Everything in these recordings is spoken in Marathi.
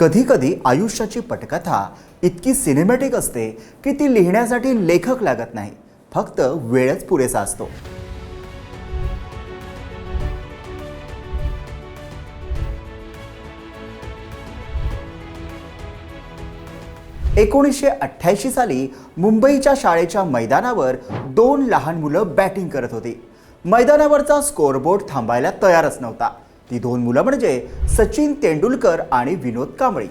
कधी कधी आयुष्याची पटकथा इतकी सिनेमॅटिक असते की ती लिहिण्यासाठी लेखक लागत नाही. फक्त वेळच पुरेसा असतो. एकोणीसशे अठ्ठ्याऐंशी साली मुंबईच्या शाळेच्या मैदानावर दोन लहान मुलं बॅटिंग करत होती. मैदानावरचा स्कोअरबोर्ड थांबायला तयारच नव्हता. ती दोन मुलं म्हणजे सचिन तेंडुलकर आणि विनोद कांबळी.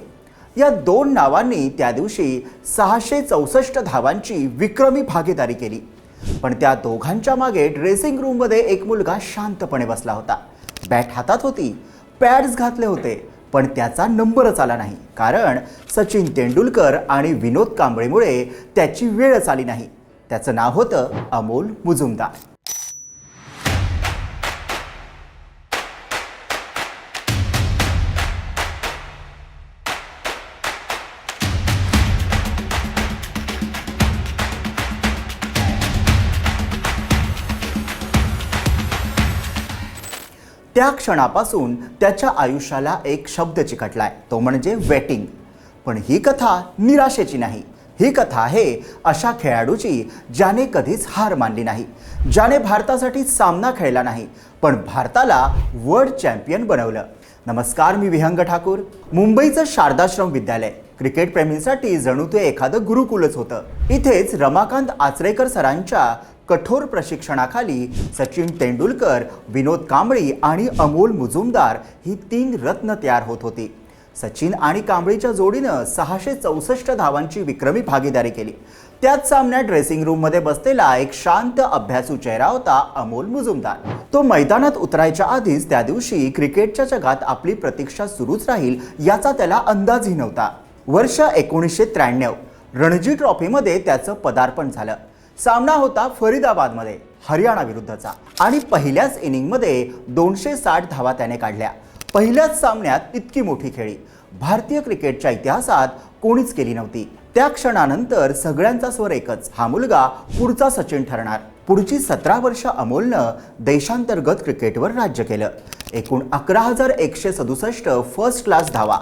या दोन नावांनी त्या दिवशी सहाशे चौसष्ट धावांची विक्रमी भागीदारी केली. पण त्या दोघांच्या मागे ड्रेसिंग रूममध्ये एक मुलगा शांतपणे बसला होता. बॅट हातात होती पॅड्स घातले होते पण त्याचा नंबरच आला नाही. कारण सचिन तेंडुलकर आणि विनोद कांबळेमुळे त्याची वेळच आली नाही. त्याचं नाव होतं अमोल मुजुमदार. त्या क्षणापासून त्याच्या आयुष्याला एक शब्द चिकटलाय. तो म्हणजे वेटिंग पण ही कथा निराशेची नाही. ही कथा आहे अशा खेळाडूची ज्याने कधीच हार मानली नाही. ज्याने भारतासाठी सामना खेळला नाही पण भारताला वर्ल्ड चॅम्पियन बनवलं. नमस्कार मी विहंग ठाकूर. मुंबईचं शारदाश्रम विद्यालय. क्रिकेटप्रेमींसाठी जणू ते एखादं गुरुकुलच होतं. इथेच रमाकांत आचरेकर सरांच्या कठोर प्रशिक्षणाखाली सचिन तेंडुलकर विनोद कांबळी आणि अमोल मुजुमदार ही तीन रत्न तयार होत होती. सचिन आणि कांबळीच्या जोडीनं सहाशे चौसष्ट धावांची विक्रमी भागीदारी केली. त्याच सामन्यात ड्रेसिंग रूममध्ये बसलेला एक शांत अभ्यासू चेहरा होता अमोल मुजुमदार. तो मैदानात उतरायच्या आधीच त्या दिवशी क्रिकेटच्या जगात आपली प्रतीक्षा सुरूच राहील याचा त्याला अंदाजही नव्हता. वर्ष एकोणीसशे त्र्याण्णव. रणजी ट्रॉफीमध्ये त्याचं पदार्पण झालं. सामना होता फरीदाबादमध्ये हरियाणा विरुद्धचा. आणि पहिल्याच इनिंगमध्ये दोनशे साठ धावा त्याने काढल्या. पहिल्याच सामन्यात इतकी मोठी खेळी. भारतीय क्रिकेटच्या इतिहासात कोणीच केली नव्हती. त्या क्षणानंतर सगळ्यांचा स्वर एकच. हा मुलगा पुढचा सचिन ठरणार. पुढची सतरा वर्ष अमोलनं देशांतर्गत क्रिकेटवर राज्य केलं. एकूण अकरा हजार एकशे सदुसष्ट फर्स्ट क्लास धावा.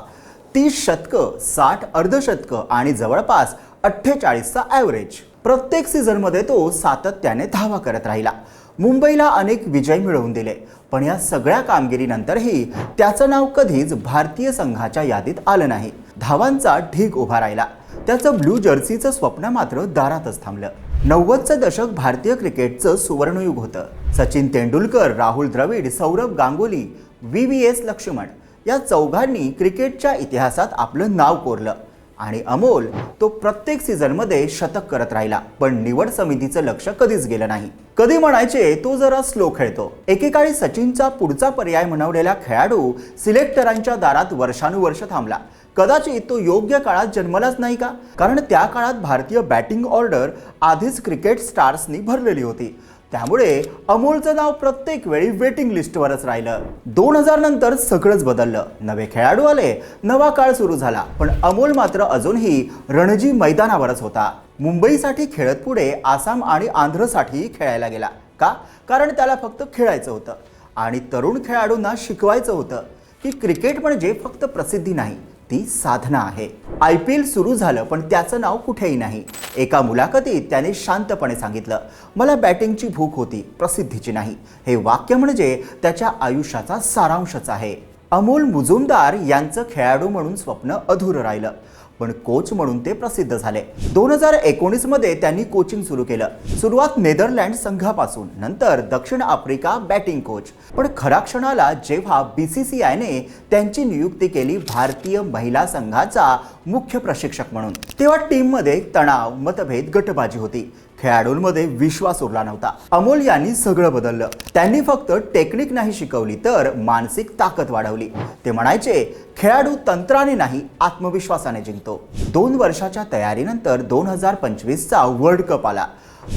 तीस शतकं साठ अर्धशतकं आणि जवळपास अठ्ठेचाळीसचा ॲव्हरेज प्रत्येक सीझनमध्ये तो सातत्याने धावा करत राहिला. मुंबईला अनेक विजय मिळवून दिले पण या सगळ्या कामगिरीनंतरही त्याचं नाव कधीच भारतीय संघाच्या यादीत आलं नाही. धावांचा ढीग उभा राहिला. त्याचं ब्लू जर्सीचं स्वप्न मात्र दारातच थांबलं. नव्वदचं दशक भारतीय क्रिकेटचं सुवर्णयुग होतं. Sachin Tendulkar Rahul Dravid Saurav Ganguly V V S Laxman. या चौघांनी क्रिकेटच्या इतिहासात आपलं नाव कोरलं. आणि अमोल तो प्रत्येक सीझनमध्ये शतक करत राहिला पण निवड समितीचं लक्ष कधीच गेलं नाही. कधी म्हणायचे तो जरा स्लो खेळतो. एकेकाळी सचिनचा पुढचा पर्याय म्हणवलेला खेळाडू सिलेक्टरांच्या दारात वर्षानुवर्ष थांबला. कदाचित तो योग्य काळात जन्मलाच नाही का? कारण त्या काळात भारतीय बॅटिंग ऑर्डर आधीच क्रिकेट स्टार्सनी भरलेली होती. त्यामुळे अमोलचं नाव प्रत्येक वेळी वेटिंग लिस्टवरच राहिलं. दोन हजार नंतर सगळंच बदललं. नवे खेळाडू आले नवा काळ सुरू झाला पण अमोल मात्र अजूनही रणजी मैदानावरच होता. मुंबईसाठी खेळत पुढे आसाम आणि आंध्रसाठीही खेळायला गेला. का? कारण त्याला फक्त खेळायचं होतं. आणि तरुण खेळाडूंना शिकवायचं होतं की क्रिकेट म्हणजे फक्त प्रसिद्धी नाही ती साधना आहे. आय पी एल सुरू झालं पण त्याचं नाव कुठेही नाही. एका मुलाखतीत त्याने शांतपणे सांगितलं मला बॅटिंगची भूक होती प्रसिद्धीची नाही. हे वाक्य म्हणजे त्याच्या आयुष्याचा सारांशच आहे. अमोल मुजुमदार यांचं खेळाडू म्हणून स्वप्न अधुरं राहिलं. पण कोच म्हणून ते प्रसिद्ध झाले. दोन हजार एकोणीसमध्ये त्यांनी कोचिंग सुरू केलं. सुरुवात नेदरलँड संघापासून नंतर दक्षिण आफ्रिका बॅटिंग कोच. पण खऱ्या क्षणाला जेव्हा बीसीसीआयने त्यांची नियुक्ती केली भारतीय महिला संघाचा मुख्य प्रशिक्षक म्हणून तेव्हा टीममध्ये तणाव मतभेद गटबाजी होती. खेळाडूंमध्ये विश्वास उरला नव्हता. अमोल यांनी सगळं बदललं. त्यांनी फक्त टेक्निक नाही शिकवली तर मानसिक ताकद वाढवली. ते म्हणायचे खेळाडू तंत्राने नाही आत्मविश्वासाने जिंकतो. दोन वर्षाच्या तयारीनंतर दोन हजार पंचवीसचा वर्ल्ड कप आला.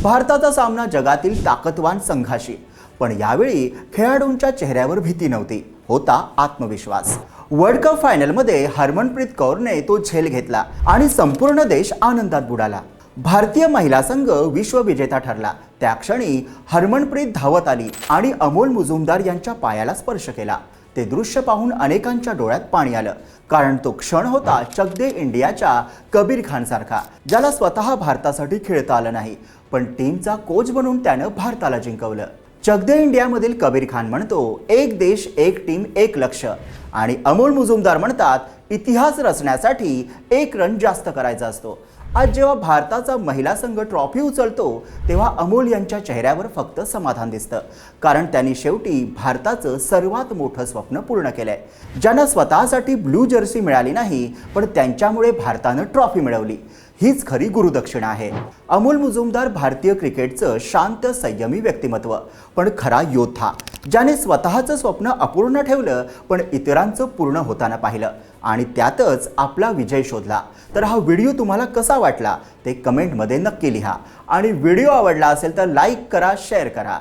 भारताचा सामना जगातील ताकदवान संघाशी. पण यावेळी खेळाडूंच्या चेहऱ्यावर भीती नव्हती. होता आत्मविश्वास. वर्ल्ड कप फायनलमध्ये हरमनप्रीत कौरने तो झेल घेतला आणि संपूर्ण देश आनंदात बुडाला. भारतीय महिला संघ विश्वविजेता ठरला. त्या क्षणी हरमनप्रीत धावत आली आणि अमोल मुजुमदार यांच्या पायाला स्पर्श केला. ते दृश्य पाहून अनेकांच्या डोळ्यात पाणी आलं. कारण तो क्षण होता चक दे इंडियाच्या कबीर खान सारखा ज्याला स्वतः भारतासाठी खेळता आलं नाही. पण टीमचा कोच बनून त्यानं भारताला जिंकवलं. चक दे इंडियामधील कबीर खान म्हणतो एक देश एक टीम एक लक्ष. आणि अमोल मुजुमदार म्हणतात इतिहास रचण्यासाठी एक रन जास्त करायचा असतो. आज जेव्हा भारताचा महिला संघ ट्रॉफी उचलतो तेव्हा अमोल यांच्या चेहऱ्यावर फक्त समाधान दिसतं. कारण त्यांनी शेवटी भारताचं सर्वात मोठं स्वप्न पूर्ण केलंय. ज्यांना स्वतःसाठी ब्लू जर्सी मिळाली नाही पण त्यांच्यामुळे भारतानं ट्रॉफी मिळवली. हीच खरी गुरुदक्षिणा आहे. अमोल मुजुमदार भारतीय क्रिकेटचं शांत संयमी व्यक्तिमत्व पण खरा योद्धा. ज्याने स्वतःचं स्वप्न अपूर्ण ठेवलं पण इतरांचं पूर्ण होताना पाहिलं. आणि त्यातच आपला विजय शोधला. तर हा व्हिडिओ तुम्हाला कसा वाटला ते कमेंटमध्ये नक्की लिहा. आणि व्हिडिओ आवडला असेल तर लाईक करा शेअर करा.